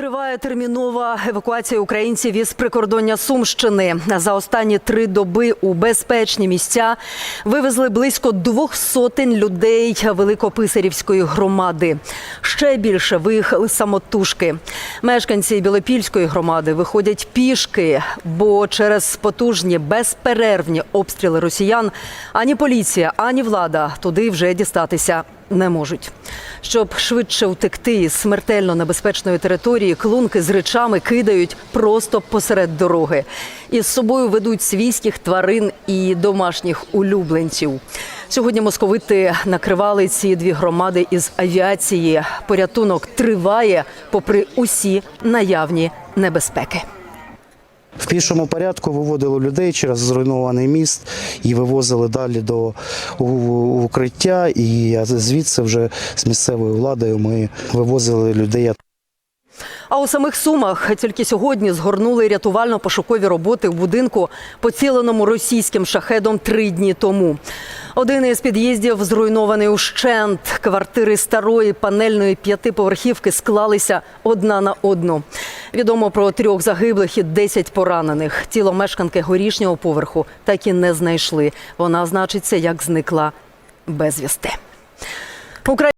Триває термінова евакуація українців із прикордоння Сумщини. За останні три доби у безпечні місця вивезли близько двох сотень людей Великописарівської громади. Ще більше виїхали самотужки. Мешканці Білопільської громади виходять пішки, бо через потужні безперервні обстріли росіян ані поліція, ані влада туди вже дістатися не можуть. Щоб швидше втекти із смертельно небезпечної території, клунки з речами кидають просто посеред дороги. Із собою ведуть свійських тварин і домашніх улюбленців. Сьогодні московити накривали ці дві громади із авіації. Порятунок триває, попри усі наявні небезпеки. В пішому порядку виводили людей через зруйнований міст і вивозили далі до укриття. І звідси вже з місцевою владою ми вивозили людей. А у самих Сумах тільки сьогодні згорнули рятувально-пошукові роботи в будинку, поціленому російським шахедом три дні тому. Один із під'їздів зруйнований ущент. Квартири старої панельної п'ятиповерхівки склалися одна на одну. Відомо про трьох загиблих і 10 поранених. Тіло мешканки горішнього поверху так і не знайшли. Вона значиться як зникла безвісти.